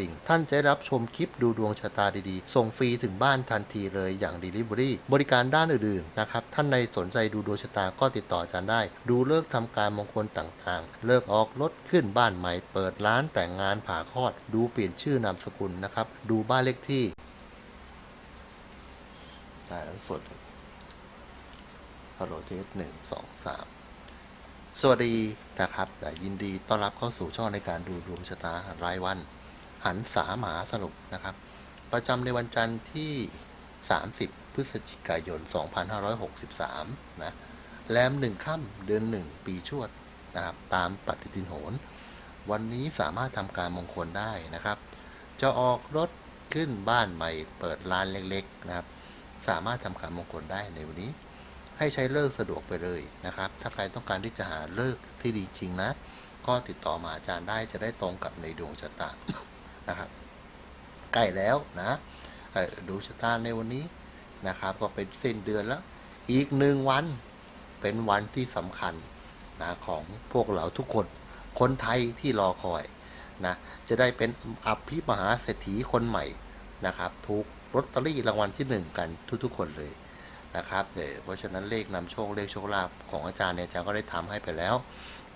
ิ่งท่านจะรับชมคลิปดูดวงชะตาดีๆ ส่งฟรีถึงบ้านทันทีเลยอย่าง Delivery บริการด้านอื่นๆนะครับท่านในสนใจดูดวงชะตาก็ติดต่ออาจารย์ได้ ดูเลิกษ์ทำการมงคลต่างๆ เลิกออกรถขึ้นบ้านใหม่ เปิดร้านแต่งงานผ่าคลอด ดูเปลี่ยนชื่อนามสกุลนะครับดูบ้านเลขที่ได้แล้วสดฮัลโหลเทสหนึ่งสองสามสวัสดีนะครับแต่ยินดีต้อนรับเข้าสู่ช่องในการดูดวงชะตารายวัน หันสาหมาสรุปนะครับ ประจำในวันจันทร์ที่ 30 พฤศจิกายน 2563 นะแรมหนึ่งค่ำเดือนหนึ่งปีชวดนะครับ ตามปฏิทินโหรวันนี้สามารถทำการมงคลได้นะครับ จะออกรถขึ้นบ้านใหม่เปิดร้านเล็กๆนะครับ สามารถทำการมงคลได้ในวันนี้ ให้ใช้เลิกสะดวกไปเลยนะครับ ถ้าใครต้องการที่จะหาเลิกที่ดีจริงนะ ก็ติดต่อมาอาจารย์ได้จะได้ตรงกับในดวงชะตา นะครับใกล้แล้วนะดูชะตาในวันนี้นะครับ ก็เป็นสิ้นเดือนแล้ว อีกหนึ่งวันเป็นวันที่สำคัญนะของพวกเราทุกคน คนไทยที่รอคอยนะจะได้เป็นอภิมหาเศรษฐีคนใหม่นะครับถูกลอตเตอรี่รางวัลที่หนึ่งกันทุกๆ คนเลยนะครับเดี๋ยวเพราะฉะนั้นเลขนำโชคเลขโชคลาภของอาจารย์เนี่ยอาจารย์ก็ได้ทำให้ไปแล้ว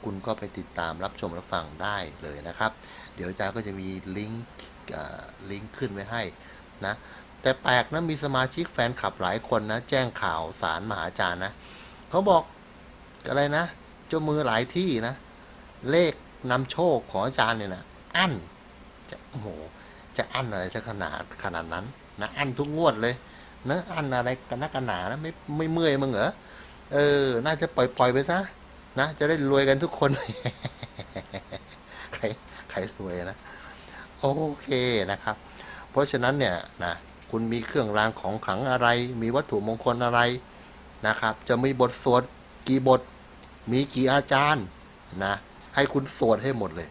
คุณก็ไปติดตามรับชมรับฟังได้เลยนะครับ เดี๋ยวอาจารย์ก็จะมีลิงก์ลิงก์ขึ้นไว้ให้นะแต่แปลกนะมีสมาชิกแฟนคลับหลายคนนะแจ้งข่าวสารมหาจารย์นะเขาบอกอะไรนะเจ้ามือหลายที่นะ เลขนำโชคของอาจารย์เนี่ยนะอั้นจะโอ้โหจะอั้นอะไรจะขนาดขนาดนั้นนะอั้นทุกงวดเลยเนะอั้นอะไรกันนักกันหนานะไม่ไม่เมื่อยมึงเหรอเออ น่าจะปล่อยปล่อยไปซะ นะจะได้รวยกันทุกคนใครใครรวยนะโอเคนะครับ เพราะฉะนั้นเนี่ยนะคุณมีเครื่องรางของขลังอะไร มีวัตถุมงคลอะไรนะครับ จะมีบทสวดกี่บท มีกี่อาจารย์นะให้คุณสวดให้หมดเลย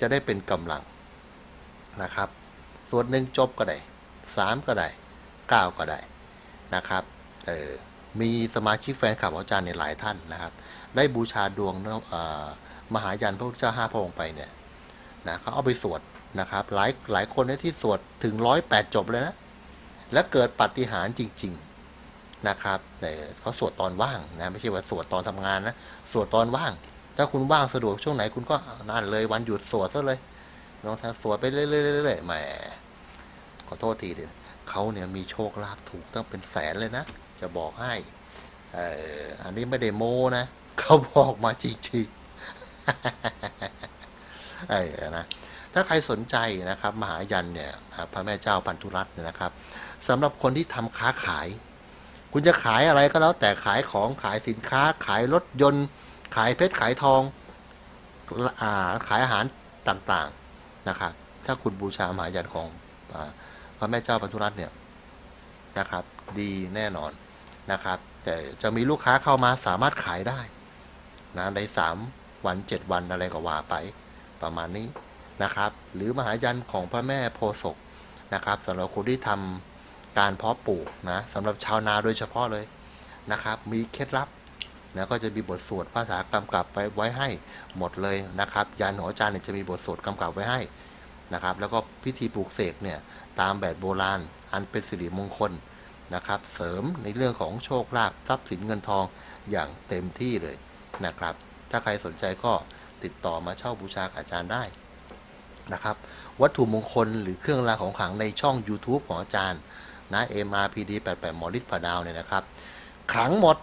จะได้เป็นกำลังนะครับ สวดหนึ่งจบก็ได้สามก็ได้9ก็ได้นะครับ เออ มีสมาชิกแฟนคลับองอาจารย์ในหลายท่านนะครับ ได้บูชาดวงมหายันพระพุทธเจ้าห้าพระองค์ไปเนี่ยนะเขาเอาไปสวดนะครับ หลายหลายคนที่สวดถึงร้อยแปดจบเลยนะ และเกิดปาฏิหาริย์จริง ๆนะครับ แต่เขาสวดตอนว่างนะไม่ใช่ว่าสวดตอนทำงานนะสวดตอนว่าง ถ้าคุณว่างสะดวกช่วงไหนคุณก็นั่นเลยวันหยุดสวดซะเลยลองทำสวดไปเรื่อยๆๆๆแหมขอโทษทีเดียวเขาเนี่ยมีโชคลาภถูกตั้งเป็นแสนเลยนะ จะบอกให้อ,อ,อันนี้ไม่ได้โม้นะ เขาบอกมาจริงๆเออนะถ้าใครสนใจนะครับมหายันเนี่ยพระแม่เจ้าพันธุรัตน์นะครับสำหรับคนที่ทำค้าขาย คุณจะขายอะไรก็แล้วแต่ขายของขายสินค้า ขายรถยนต์ ขายเพชรขายทองอาขายอาหารต่างๆนะครับถ้าคุณบูชามหายันของอพระแม่เจ้าพันธุรัตน์เนี่ยนะครับ ดีแน่นอน นะครับ แต่จะมีลูกค้าเข้ามาสามารถขายได้นะในสามวันเจ็ดวันอะไรก็ว่าไปประมาณนี้นะครับ หรือมหายันของพระแม่โพศกนะครับสำหรับคนที่ทำการเพาะปลูกนะสำหรับชาวนาโดยเฉพาะเลยนะครับ มีเคล็ดลับนะก็จะมีบทสวดภาษากำกับไปไว้ให้หมดเลยนะครับยันของอาจารย์เนี่ยจะมีบทสวดกำกับไว้ให้นะครับ แล้วก็พิธีปลูกเสกเนี่ยตามแบบโบราณอันเป็นสิริมงคล นะครับ เสริมในเรื่องของโชคลาภทรัพย์สินเงินทองอย่างเต็มที่เลยนะครับ ถ้าใครสนใจก็ติดต่อมาเช่าบูชาอาจารย์ได้นะครับ วัตถุมงคลหรือเครื่องรางของขลังในช่อง YouTube ของอาจารย์นะ MRPD 88หมอฤทธิ์ผาดาวเนี่ยนะครับขลังหมด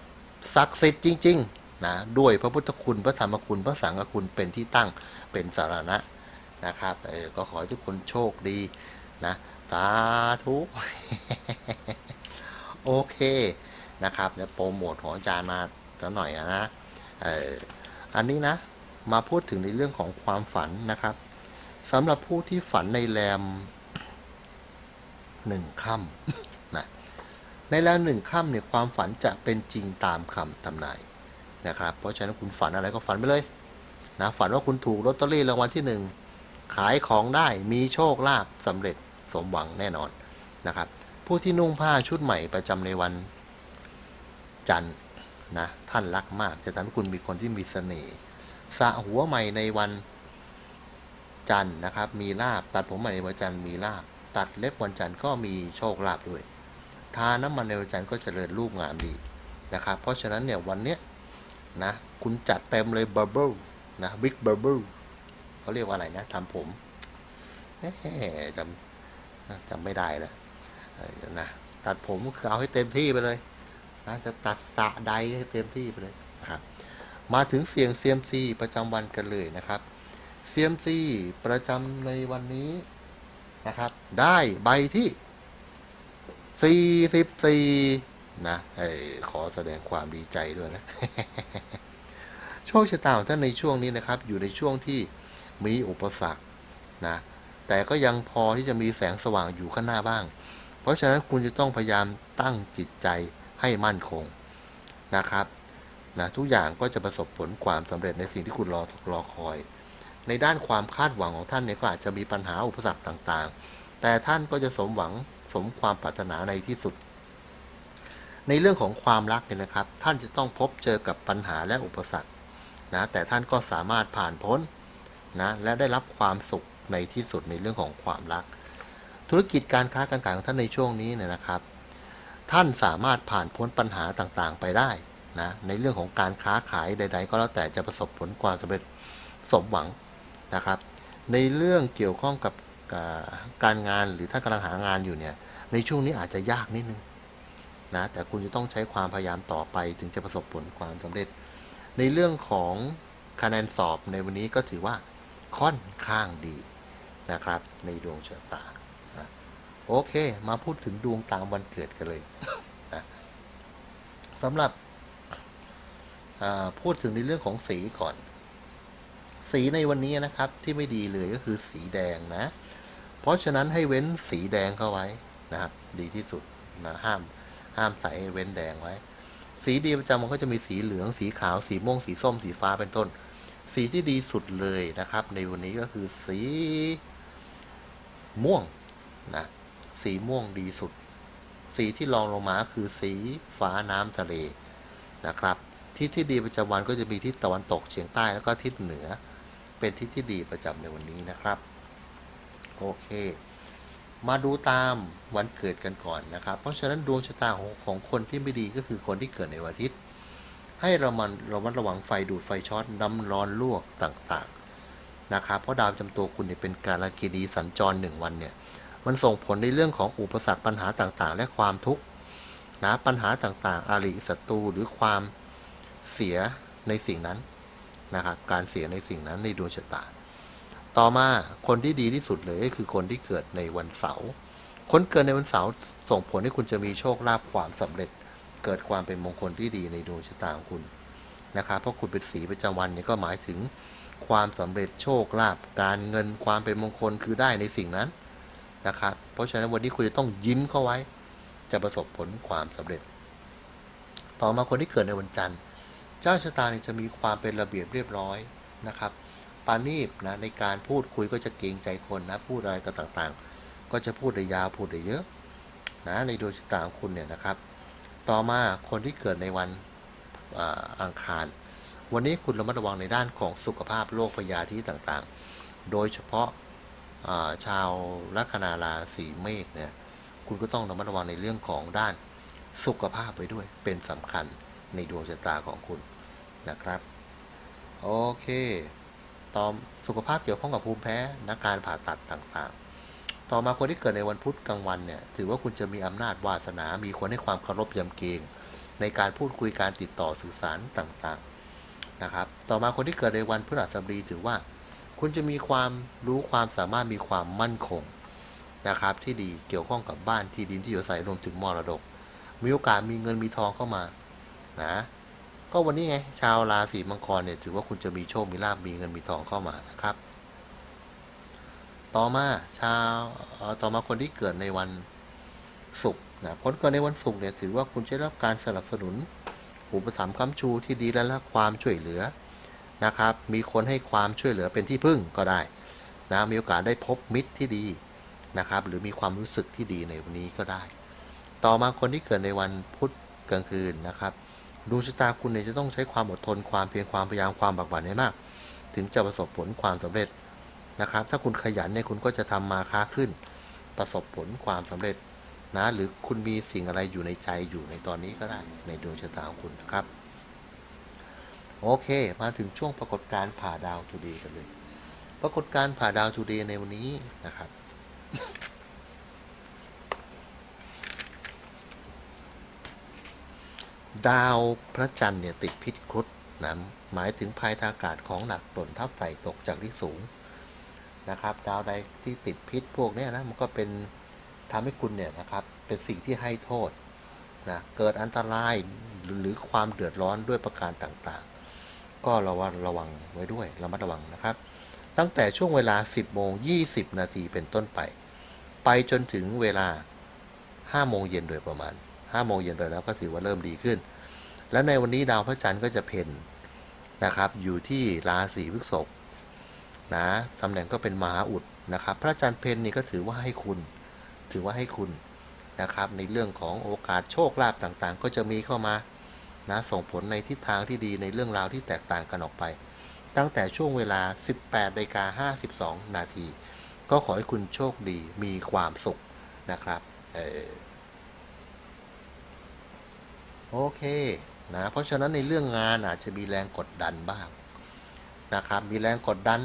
ศักดิ์สิทธิ์จริงๆนะด้วยพระพุทธคุณพระธรรมคุณพระสังฆคุณเป็นที่ตั้งเป็นสารณะนะครับเออก็ขอให้ทุกคนโชคดีนะ สาธุ โอเคนะครับเดี๋ยวโปรโมทของอาจารย์มาสักหน่อยนะเอออันนี้นะมาพูดถึงในเรื่องของความฝันนะครับสำหรับผู้ที่ฝันในแรมหนึ่งค่ำนะในแรมหนึ่งค่ำเนี่ยความฝันจะเป็นจริงตามคำทำนายนะครับ เพราะฉะนั้นคุณฝันอะไรก็ฝันไปเลยนะฝันว่าคุณถูกลอตเตอรี่รางวัลที่หนึ่งขายของได้มีโชคลาภสำเร็จสมหวังแน่นอนนะครับ ผู้ที่นุ่งผ้าชุดใหม่ประจำในวันจันทร์นะท่านรักมากจะทำให้คุณมีคนที่มีเสน่ห์สระหัวใหม่ในวันจันทร์นะครับ มีลาบตัดผมใหม่ในวันจันทร์มีลาบตัดเล็บวันจันทร์ก็มีโชคลาภด้วย ทาน้ำมันในวันจันทร์ก็เจริญรูปงามดีนะครับ เพราะฉะนั้นเนี่ยวันเนี้ยนะคุณจัดเต็มเลยบับเบิลนะบิ๊กบับเบิลเขาเรียกว่าอะไรนะทำผมจำจำไม่ได้แล้ว นะตัดผมเอาให้เต็มที่ไปเลยนะจะตัดสะใดให้เต็มที่ไปเลยนะครับ มาถึงเสียงเซียมซีประจำวันกันเลยนะครับเซียมซีประจำในวันนี้นะครับ ได้ใบที่สี่สิบสี่นะอขอแสดงความดีใจด้วยนะ โชคชะตาของท่านในช่วงนี้นะครับ อยู่ในช่วงที่มีอุปสรรคนะ แต่ก็ยังพอที่จะมีแสงสว่างอยู่ข้างหน้าบ้าง ราะฉะนั้นคุณจะต้องพยายามตั้งจิตใจให้มั่นคงนะครับนะทุกอย่างก็จะประสบผลความสำเร็จในสิ่งที่คุณรอรอคอย ในด้านความคาดหวังของท่านเนี่ยก็อาจจะมีปัญหาอุปสรรคต่างๆ แต่ท่านก็จะสมหวังสมความปรารถนาในที่สุด ในเรื่องของความรักเนี่ยนะครับ ท่านจะต้องพบเจอกับปัญหาและอุปสรรคนะแต่ท่านก็สามารถผ่านพ้นนะและได้รับความสุขในที่สุดในเรื่องของความรัก ธุรกิจการค้าการขายของท่านในช่วงนี้เนี่ยนะครับ ท่านสามารถผ่านพ้นปัญหาต่างๆ ไปได้นะในเรื่องของการค้าขายใด ๆ ก็แล้วแต่จะประสบผลความสำเร็จสมหวังนะครับ ในเรื่องเกี่ยวข้องกับการงานหรือถ้ากำลังหางานอยู่เนี่ยในช่วงนี้อาจจะยากนิดนึงนะแต่คุณจะต้องใช้ความพยายามต่อไปถึงจะประสบผลความสำเร็จ ในเรื่องของคะแนนสอบในวันนี้ก็ถือว่าค่อนข้างดีนะครับในดวงชะตา โอเค มาพูดถึงดวงตามวันเกิดกันเลยนะสำหรับพูดถึงในเรื่องของสีก่อน สีในวันนี้นะครับที่ไม่ดีเลยก็คือสีแดงนะ เพราะฉะนั้นให้เว้นสีแดงเข้าไว้นะครับ ดีที่สุดนะห้ามห้ามใส่เว้นแดงไว้ สีดีประจำมันก็จะมีสีเหลืองสีขาว สีม่วงสีส้ม สีฟ้าเป็นต้น สีที่ดีสุดเลยนะครับ ในวันนี้ก็คือสีม่วงนะ สีม่วงดีสุด สีที่รองลงมาคือสีฟ้าน้ำทะเลนะครับทิศที่ดีประจำวันก็จะมีทิศตะวันตกเฉียงใต้แล้วก็ทิศเหนือ เป็นทิศที่ดีประจำในวันนี้นะครับโอเค มาดูตามวันเกิดกันก่อนนะครับ เพราะฉะนั้นดวงชะตาของของคนที่ไม่ดีก็คือคนที่เกิดในวันอาทิตย์ ให้เรามันระมัดระวังไฟดูดไฟช็อตน้ำร้อนลวกต่างๆนะครับเพราะดาวจำตัวคุณเนี่ยเป็นการละกินีสัญจรหนึ่งวันเนี่ย มันส่งผลในเรื่องของอุปสรรคปัญหาต่างๆ และความทุกข์นะปัญหาต่างๆ อาริศัตรูหรือความเสียในสิ่งนั้นนะครับการเสียในสิ่งนั้นในดวงชะตา ต่อมาคนที่ดีที่สุดเลยก็คือคนที่เกิดในวันเสาร์คนเกิดในวันเสาร์ส่งผลให้คุณจะมีโชคลาภความสำเร็จ เกิดความเป็นมงคลที่ดีในดวงชะตาของคุณนะครับเพราะคุณเป็นสีประจำวันเนี่ยก็หมายถึงความสำเร็จโชคลาภการเงินความเป็นมงคลคือได้ในสิ่งนั้น นะครับ เพราะฉะนั้นวันนี้คุณจะต้องยิ้มเข้าไว้ จะประสบผลความสำเร็จ ต่อมาคนที่เกิดในวันจันทร์ เจ้าชะตาเนี่ยจะมีความเป็นระเบียบเรียบร้อยนะครับปานีบนะในการพูดคุยก็จะเกรงใจคนนะพูดอะไรก็ต่างๆ ก็จะพูดได้ยาวพูดได้เยอะนะในดวงชะตาของคุณเนี่ยนะครับ ต่อมาคนที่เกิดในวันอ,อังคาร วันนี้คุณระมัดระวังในด้านของสุขภาพโรคพยาธิต่างๆ โดยเฉพาะ ชาวลัคนาราศีเมษเนี่ยคุณก็ต้องระมัดระวังในเรื่องของด้านสุขภาพไปด้วยเป็นสำคัญในดวงชะตาของคุณนะครับโอเคต่อสุขภาพเกี่ยวข้องกับภูมิแพ้นะการผ่าตัดต่างๆ ต่อมาคนที่เกิดในวันพุธกลางวันเนี่ยถือว่าคุณจะมีอำนาจวาสนา มีคนให้ความเคารพยำเกรงในการพูดคุยการติดต่อสื่อสารต่างๆนะครับ ต่อมาคนที่เกิดในวันพฤหัสบดีถือว่า คุณจะมีความรู้ความสามารถมีความมั่นคงนะครับ ที่ดีเกี่ยวข้องกับบ้านที่ดินที่อยู่อาศัยรวมถึงมรดก มีโอกาสมีเงินมีทองเข้ามานะก็วันนี้ไง ชาวราศีมังกรเนี่ยถือว่าคุณจะมีโชค มีลาบมีเงินมีทองเข้ามานะครับ ต่อมาชาวต่อมาคนที่เกิดในวันศุกร์นะคนเกิดในวันศุกร์เนี่ยถือว่าคุณจะได้รับการสนับสนุนอุปถัมภ์ค้ำชูที่ดีและรับความช่วยเหลือ นะครับ มีคนให้ความช่วยเหลือเป็นที่พึ่งก็ได้นะมีโอกาสได้พบมิตรที่ดีนะครับ หรือมีความรู้สึกที่ดีในวันนี้ก็ได้ ต่อมาคนที่เกิดในวันพุธกลางคืนนะครับดวงชะตาคุณเนี่ยจะต้องใช้ความอดทนความเพียรความพยายามความบักบั่นให้มาก ถึงจะประสบผลความสำเร็จนะครับ ถ้าคุณขยันเนี่ยคุณก็จะทำมาค้าขึ้น ประสบผลความสำเร็จนะหรือคุณมีสิ่งอะไรอยู่ในใจอยู่ในตอนนี้ก็ได้ในดวงชะตาของคุณนะครับ โอเค มาถึงช่วงปรากฏการณ์ผ่าดาวทูเดย์กันเลย ปรากฏการณ์ผ่าดาวทูเดย์ในวันนี้นะครับ ดาวพระจันทร์เนี่ยติดพิษครุฑนะหมายถึงภัยทางอากาศของหนักหล่นทับใส่ตกจากที่สูงนะครับ ดาวใดที่ติดพิษพวกนี้นะมันก็เป็นทำให้คุณเนี่ยนะครับเป็นสิ่งที่ให้โทษนะเกิดอันตรายหรือหรือความเดือดร้อนด้วยประการต่างๆ ก็ระวังระวังไว้ด้วยระมัดระวังนะครับ ตั้งแต่ช่วงเวลา 10โมง20 นาทีเป็นต้นไป ไปจนถึงเวลา 5 โมงเย็นโดยประมาณ 5 โมงเย็นไปแล้วก็ถือว่าเริ่มดีขึ้น แล้วในวันนี้ดาวพระจันทร์ก็จะเพ่นนะครับอยู่ที่ราศีพฤษภนะตำแหน่งก็เป็นมหาอุดนะครับ พระจันทร์เพ่นนี่ก็ถือว่าให้คุณ ถือว่าให้คุณนะครับ ในเรื่องของโอกาสโชคลาภต่างๆ ก็จะมีเข้ามา นะส่งผลในทิศทางที่ดีในเรื่องราวที่แตกต่างกันออกไป ตั้งแต่ช่วงเวลา 18นาฬิกา52 นาที ก็ขอให้คุณโชคดีมีความสุขนะครับออโอเคนะเพราะฉะนั้นในเรื่องงานอาจจะมีแรงกดดันบ้างนะครับมีแรงกดดัน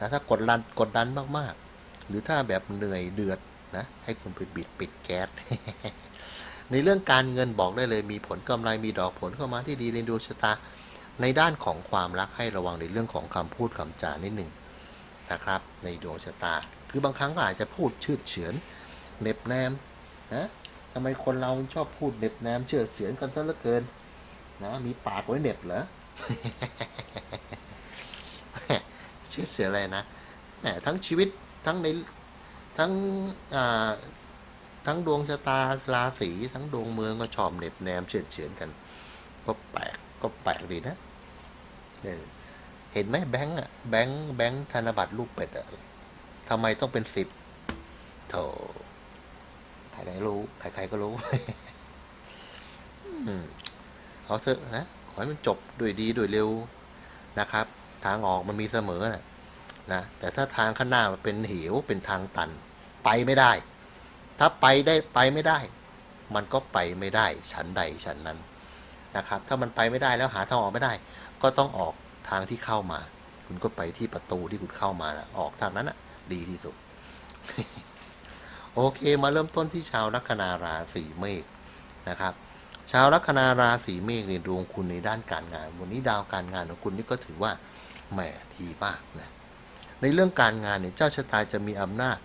นะถ้ากดดันกดดันมากๆ หรือถ้าแบบเหนื่อยเดือดนะให้คุณไปบิดปิดแก๊ส ในเรื่องการเงินบอกได้เลยมีผลกำไรมีดอกผลเข้ามาที่ดีในดวงชะตา ในด้านของความรักให้ระวังในเรื่องของคำพูดคำจานิดหนึ่งนะครับ ในดวงชะตา คือบางครั้งก็อาจจะพูดชืดเฉือนเน็บแนมนะทำไมคนเราชอบพูดเน็บแนมเชื่อเฉือนกันซะเหลือเกินนะมีปากไว้เน็บเหรอเชื่อเสียอะไรนะแหมทั้งชีวิตทั้งในทั้งอ่า ทั้งดวงชะตาราศีทั้งดวงเมืองก็ชอบเหน็บแนมเชื่อดเฉือนกัน ก็แปลกก็แปลกดีนะเออเห็นไหมแบงก์อะแบงก์แบงก์ธนบัตรลูกเป็ดอะทำไมต้องเป็นสิบโถใครๆรู้ใครๆก็รู้เอาเถอะนะขอให้มันจบด้วยดีด้วยเร็วนะครับ ทางออกมันมีเสมอนะนะแต่ถ้าทางข้างหน้ามันเป็นเหวเป็นทางตัน ไปไม่ได้ ถ้าไปได้ไปไม่ได้ มันก็ไปไม่ได้ชั้นใดชั้นนั้นนะครับ ถ้ามันไปไม่ได้แล้วหาทางออกไม่ได้ ก็ต้องออกทางที่เข้ามา คุณก็ไปที่ประตูที่คุณเข้ามานะออกทางนั้นอนะดีที่สุด โอเคมาเริ่มต้นที่ชาวลัคนาราศีเมษนะครับ ชาวลัคนาราศีเมษเนี่ยดวงคุณในด้านการงาน วันนี้ดาวการงานของคุณนี่ก็ถือว่าแหมดีมากนะในเรื่องการงานเนี่ยเจ้าชะตาจะมีอำนาจ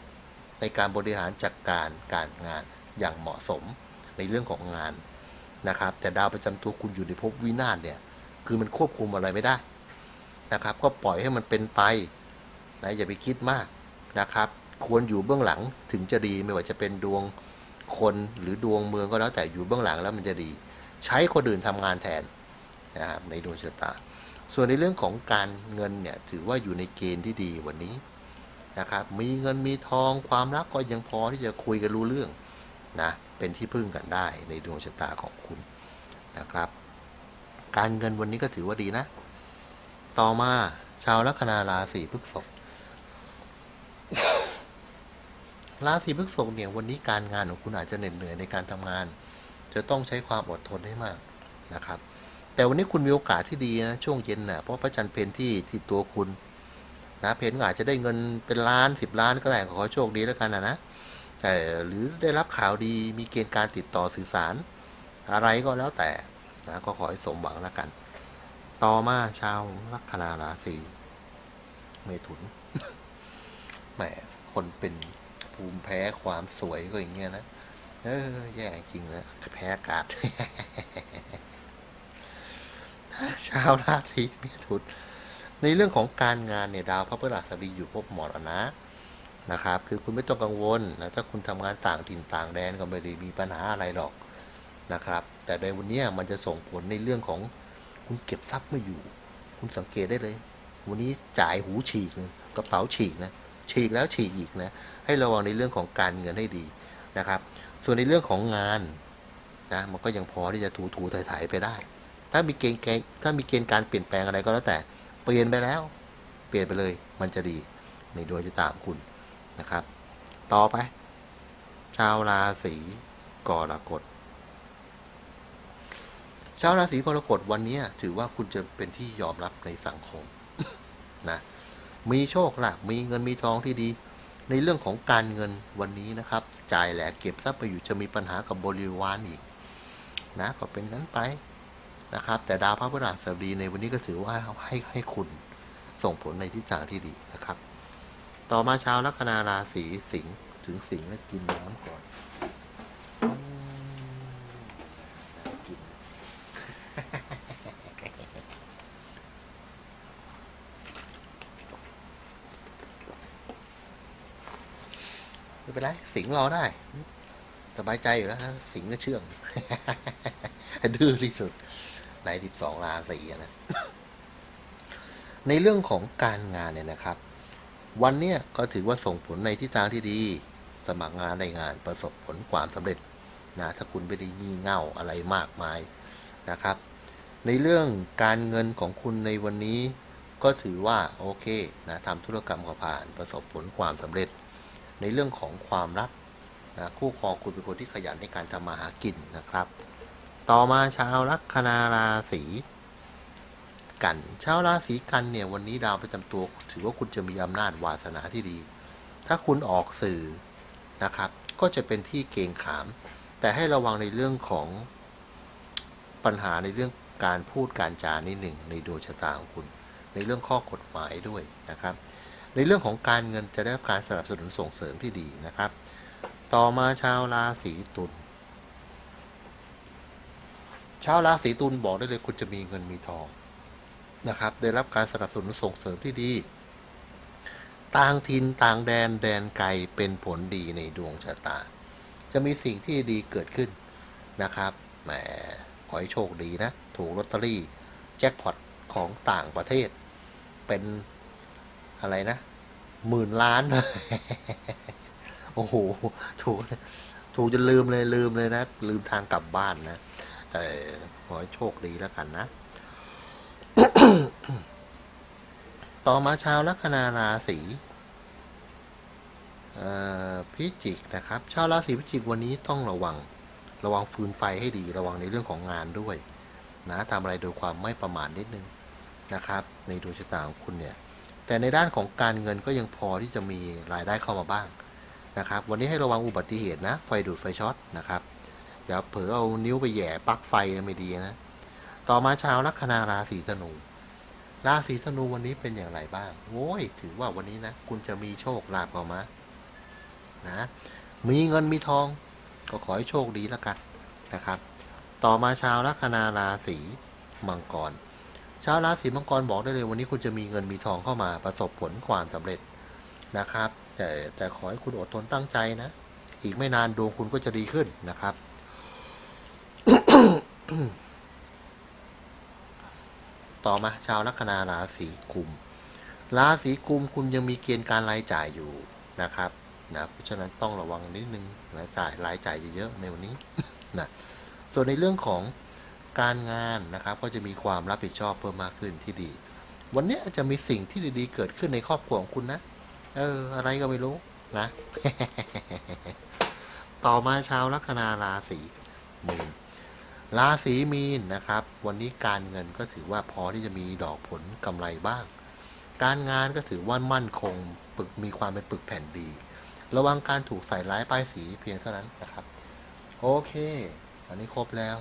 ในการบริหารจัดการการงานอย่างเหมาะสมในเรื่องของงานนะครับ แต่ดาวประจำตัวคุณอยู่ในภพวินาศเนี่ยคือมันควบคุมอะไรไม่ได้นะครับ ก็ปล่อยให้มันเป็นไปนะอย่าไปคิดมากนะครับ ควรอยู่เบื้องหลังถึงจะดีไม่ว่าจะเป็นดวงคนหรือดวงเมืองก็แล้วแต่อยู่เบื้องหลังแล้วมันจะดี ใช้คนอื่นทำงานแทนนะครับในดวงชะตา ส่วนในเรื่องของการเงินเนี่ยถือว่าอยู่ในเกณฑ์ที่ดีวันนี้ นะครับ มีเงินมีทองความรักก็ยังพอที่จะคุยกันรู้เรื่องนะเป็นที่พึ่งกันได้ในดวงชะตาของคุณนะครับ การเงินวันนี้ก็ถือว่าดีนะ ต่อมาชาวลัคนาราศีพฤษภราศีพฤษภเนี่ยวันนี้การงานของคุณอาจจะเหน็ดเหนื่อยในการทำงาน จะต้องใช้ความอดทนให้มากนะครับ แต่วันนี้คุณมีโอกาสที่ดีนะช่วงเย็นนะเพราะพระจันทร์เพนที่ที่ตัวคุณ นะเพนก็อาจจะได้เงินเป็นล้านสิบล้านก็ได้ขอโชคดีแล้วกันนะนะแต่หรือได้รับข่าวดีมีเกณฑ์การติดต่อสื่อสาร อะไรก็แล้วแต่นะก็ขอให้สมหวังแล้วกัน ต่อมาชาวลัคนาราศีเมถุนแหมคนเป็นภูมิแพ้ความสวยก็อย่างเงี้ยนะเออแย่จริงนะแพ้อากาศชาวราศีเมถุน ในเรื่องของการงานเนี่ยดาวพระพฤหัสบดีอยู่ภพหมรณะนะครับ คือคุณไม่ต้องกังวลนะถ้าคุณทำงานต่างถิ่นต่างแดนก็ไม่ได้มีปัญหาอะไรหรอกนะครับ แต่ในวันนี้มันจะส่งผลในเรื่องของคุณเก็บทรัพย์ไม่อยู่ คุณสังเกตได้เลย วันนี้จ่ายหูฉีกเลยกระเป๋าฉีกนะฉีกแล้วฉีกอีกนะให้ระวังในเรื่องของการเงินให้ดีนะครับ ส่วนในเรื่องของงานนะมันก็ยังพอที่จะถูถูๆถ่ายๆไปได้ ถ้ามีเกณฑ์ถ้ามีเกณฑ์การเปลี่ยนแปลงอะไรก็แล้วแต่ เปลี่ยนไปแล้ว เปลี่ยนไปเลย มันจะดีในดวงชะตาของคุณนะครับ ต่อไป ชาวราศีกรกฎชาวราศีกรกฎวันนี้ถือว่าคุณจะเป็นที่ยอมรับในสังคมนะมีโชคลาภมีเงินมีทองที่ดี ในเรื่องของการเงินวันนี้นะครับ จ่ายแหลกเก็บทรัพย์ไปอยู่จะมีปัญหากับบริวารอีกนะก็เป็นนั้นไป นะครับ แต่ดาวพระพฤหัสบดีในวันนี้ก็ถือว่าให้ให้คุณส่งผลในทิศทางที่ดีนะครับ ต่อมาชาวลัคนาราศีสิงห์ถึงสิงห์แล้วกินน้ำก่อนอืมกินไม่เป็นไรสิงห์รอได้ สบายใจอยู่แล้วนะสิงห์ก็เชื่องดื้อที่สุด ในสิบสองราศีนะ ในเรื่องของการงานเนี่ยนะครับ วันเนี้ยก็ถือว่าส่งผลในทิศทางที่ดี สมัครงานได้งานประสบผลความสำเร็จนะถ้าคุณไม่ได้งี่เง่าอะไรมากมายนะครับ ในเรื่องการเงินของคุณในวันนี้ก็ถือว่าโอเคนะทำธุรกรรมก็ผ่านประสบผลความสำเร็จ ในเรื่องของความรักนะคู่ครองคุณเป็นคนที่ขยันในการทำมาหากินนะครับ ต่อมาชาวลัคนาราศีกัน ชาวราศีกันเนี่ยวันนี้ดาวประจำตัว ถือว่าคุณจะมีอำนาจวาสนาที่ดี ถ้าคุณออกสื่อนะครับ ก็จะเป็นที่เกงขาม แต่ให้ระวังในเรื่องของปัญหาในเรื่องการพูดการจานิดหนึ่งในดวงชะตาของคุณ ในเรื่องข้อกฎหมายด้วยนะครับ ในเรื่องของการเงินจะได้รับการสนับสนุนส่งเสริมที่ดีนะครับ ต่อมาชาวราศีตุล ชาวราศีตุลบอกได้เลยคุณจะมีเงินมีทองนะครับ ได้รับการสนับสนุนส่งเสริมที่ดี ต่างถิ่นต่างแดนแดนไกลเป็นผลดีในดวงชะตา จะมีสิ่งที่ดีเกิดขึ้นนะครับแหมขอให้โชคดีนะ ถูกลอตเตอรี่แจ็คพอตของต่างประเทศ เป็นอะไรนะ หมื่นล้าน โอ้โห ถูก ถูกจนลืมเลยลืมเลยนะ ลืมทางกลับบ้านนะ เออขอให้โชคดีแล้วกันนะ ต่อมาชาวลัคนาราศีพิจิกนะครับ ชาวราศีพิจิกวันนี้ต้องระวัง ระวังฟืนไฟให้ดี ระวังในเรื่องของงานด้วย นะทำอะไรโดยความไม่ประมาทนิดนึงนะครับ ในดวงชะตาของคุณเนี่ย แต่ในด้านของการเงินก็ยังพอที่จะมีรายได้เข้ามาบ้างนะครับ วันนี้ให้ระวังอุบัติเหตุนะ ไฟดูดไฟช็อตนะครับ อย่าเผลอเอานิ้วไปแย่ปลั๊กไฟไม่ดีนะ ต่อมาชาวลัคนาราศีธนู ราศีธนูวันนี้เป็นอย่างไรบ้างโอ้ยถือว่าวันนี้นะ คุณจะมีโชคลาภเข้ามานะ มีเงินมีทอง ก็ขอให้โชคดีแล้วกันนะครับ ต่อมาชาวลัคนาราศีมังกร ชาวราศีมังกรบอกได้เลยวันนี้คุณจะมีเงินมีทองเข้ามาประสบผลความสำเร็จนะครับ แต่แต่ขอให้คุณอดทนตั้งใจนะ อีกไม่นานดวงคุณก็จะดีขึ้นนะครับ ต่อมาชาวลัคนาราศีกุม ราศีกุมคุณยังมีเกณฑ์การรายจ่ายอยู่นะครับนะเพราะฉะนั้นต้องระวังนิดนึงนะจ่ายรายจ่ายเยอะๆในวันนี้นะส่วนในเรื่องของการงานนะครับ ก็จะมีความรับผิดชอบเพิ่มมากขึ้นที่ดี วันนี้จะมีสิ่งที่ดีๆ เกิดขึ้นในครอบครัวของคุณนะ เออ อะไรก็ไม่รู้นะ ต่อมาชาวลัคนาราศีมีน ราศีมีนนะครับ วันนี้การเงินก็ถือว่าพอที่จะมีดอกผลกำไรบ้าง การงานก็ถือว่ามั่นคงปึกมีความเป็นปึกแผ่นดี ระวังการถูกใส่ร้ายป้ายสีเพียงเท่านั้นนะครับ โอเค อันนี้ครบแล้ว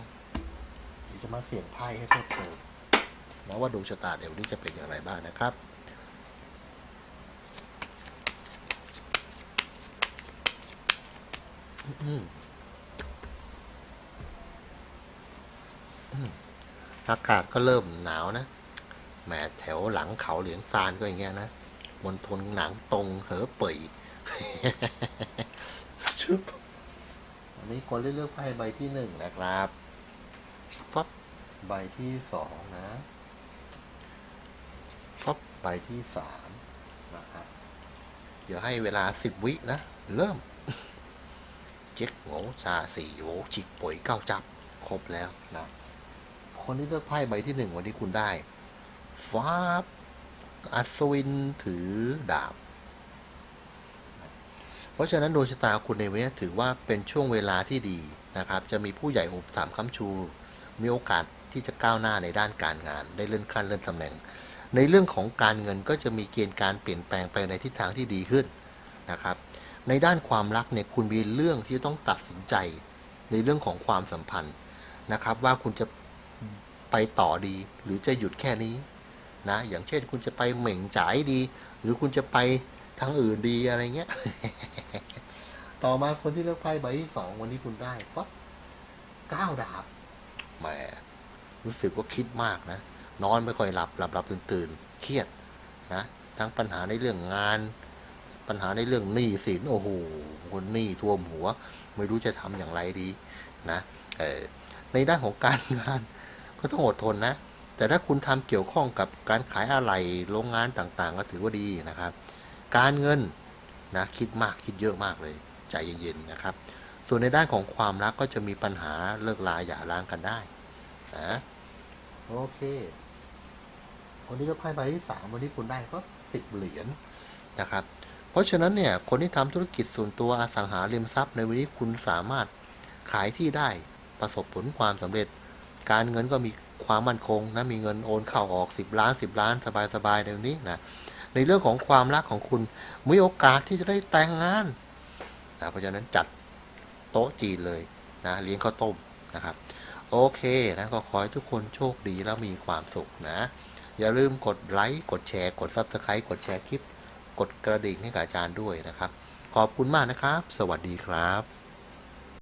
เดี๋ยวจะมาเสี่ยงไพ่ให้เพิ่มเติมนะว่าดวงชะตาเดี๋ยวนี้จะเป็นอย่างไรบ้างนะครับอืม อากาศก็เริ่มหนาวนะแหมแถวหลังเขาเหลียงซานก็อย่างเงี้ยนะมณฑลหนังตรงเหอเป่ยชุบอันนี้คนที่เลือกไพ่ใบที่หนึ่งนะครับฟับใบที่สองนะฟับใบที่สามนะครับเดี๋ยวให้เวลาสิบวินะ เริ่ม เจ็กโง่ซาสี่โหจิกป่วยเก้าจับ ครบแล้วนะ คนที่เลือกไพ่ใบที่หนึ่งวันนี้คุณได้ฟ้าอัศวินถือดาบ เพราะฉะนั้นดวงชะตาคุณในวันนี้ถือว่าเป็นช่วงเวลาที่ดีนะครับ จะมีผู้ใหญ่อุปถัมภ์ค้ำชู มีโอกาสที่จะก้าวหน้าในด้านการงาน ได้เลื่อนขั้นเลื่อนตำแหน่ง ในเรื่องของการเงินก็จะมีเกณฑ์การเปลี่ยนแปลงไปในทิศทางที่ดีขึ้นนะครับ ในด้านความรักเนี่ยคุณมีเรื่องที่ต้องตัดสินใจ ในเรื่องของความสัมพันธ์นะครับ ว่าคุณจะ ไปต่อดี หรือจะหยุดแค่นี้นะอย่างเช่นคุณจะไปเหม่งจ่ายดี หรือคุณจะไปทางอื่นดีอะไรเงี้ย ต่อมาคนที่เลือกไพ่ใบที่สองวันนี้คุณได้ฟับเก้าดาบแหมรู้สึกว่าคิดมากนะ นอนไม่ค่อยหลับหลับหลับตื่นตื่นเครียดนะทั้งปัญหาในเรื่องงาน ปัญหาในเรื่องหนี้สินโอ้โหคนหนี้ท่วมหัว ไม่รู้จะทำอย่างไรดีนะเออในด้านของการงาน ก็ต้องอดทนนะ แต่ถ้าคุณทำเกี่ยวข้องกับการขายอะไรโรงงานต่างๆ ก็ถือว่าดีนะครับ การเงินนะคิดมากคิดเยอะมากเลยใจเย็นๆนะครับ ส่วนในด้านของความรักก็จะมีปัญหาเลิกลาหย่าร้างกันได้นะโอเควันนี้ก็ไพ่ใบที่สามวันนี้คุณได้ก็สิบเหรียญนะครับ เพราะฉะนั้นเนี่ยคนที่ทำธุรกิจส่วนตัวอสังหาริมทรัพย์ในวันนี้คุณสามารถขายที่ได้ประสบผลความสำเร็จ การเงินก็มีความมั่นคงนะมีเงินโอนเข้าออก 10 ล้าน 10 ล้านสบายๆในวันนี้นะในเรื่องของความรักของคุณมีโอกาสที่จะได้แต่งงานนะเพราะฉะนั้นจัดโต๊ะจีนเลยนะเลี้ยงข้าวต้มนะครับ โอเคนะก็ขอให้ทุกคนโชคดีแล้วมีความสุขนะ อย่าลืมกดไลค์กดแชร์กด Subscribe กดแชร์คลิป กดกระดิ่งให้กับอาจารย์ด้วยนะครับ ขอบคุณมากนะครับ สวัสดีครับ